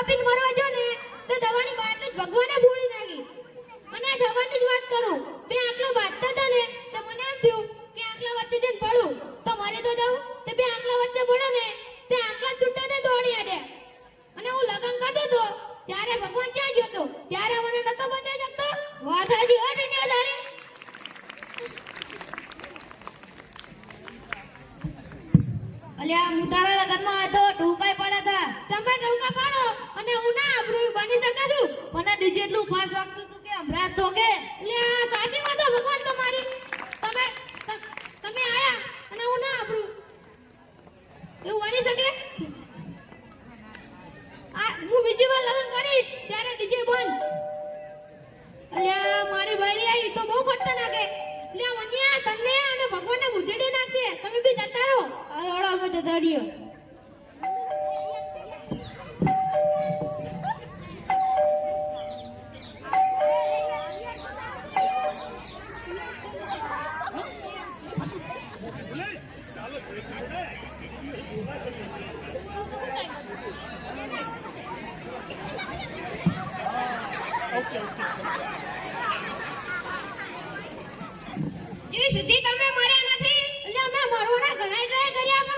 આપીને મરવા જો ને, તો દવાની બાટલી ભગવાને ભૂલી નાખી. અને જવાની જ વાત કરું. બે આંકલા વાંચતા હતા ને, તો મને એમ થયું કે આંકલા વચ્ચે જઈને પડું તો મારે તો જાઉં તે બે આંકલા વચ્ચે પડે ને, તે આંકલા છૂટા તે દોડી અડે અને હું લગન કરતો હતો, ત્યારે ભગવાન ક્યાં ગયો હતો? ત્યારે મને નતો બચાવી શકતો. વાત હાજી ને વધારે અલ્યા, હું તારા લગનમાં હતો ટૂંકાઈ પડ્યા હતા. તમે ડોકા પાડો. બની શકા છું મને ડીજે એટલું ફાસ વાગતું તું કે હમણાં તો કે. આ સાચી વાત ભગવાન તમારી. તમે તમે આયા અને હું ના આબરૂ એવું બની શકે? આ, હું બીજી વાર લગ્ન કરીશ ત્યારે ડીજે બંધ. અલ્યા, મારી બૈરી આવી તો બહુ ખતરનાક હે લે વન્યા તમને અને ભગવાનને ઉજડી નાખશે તમે બી જતા રહો. આ રોડા માં જતા રહ્યો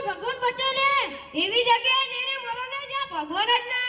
ભગવાન બચાવે. એવી જગ્યાએ જઈને મરો ને જ્યાં ભગવાન જ ના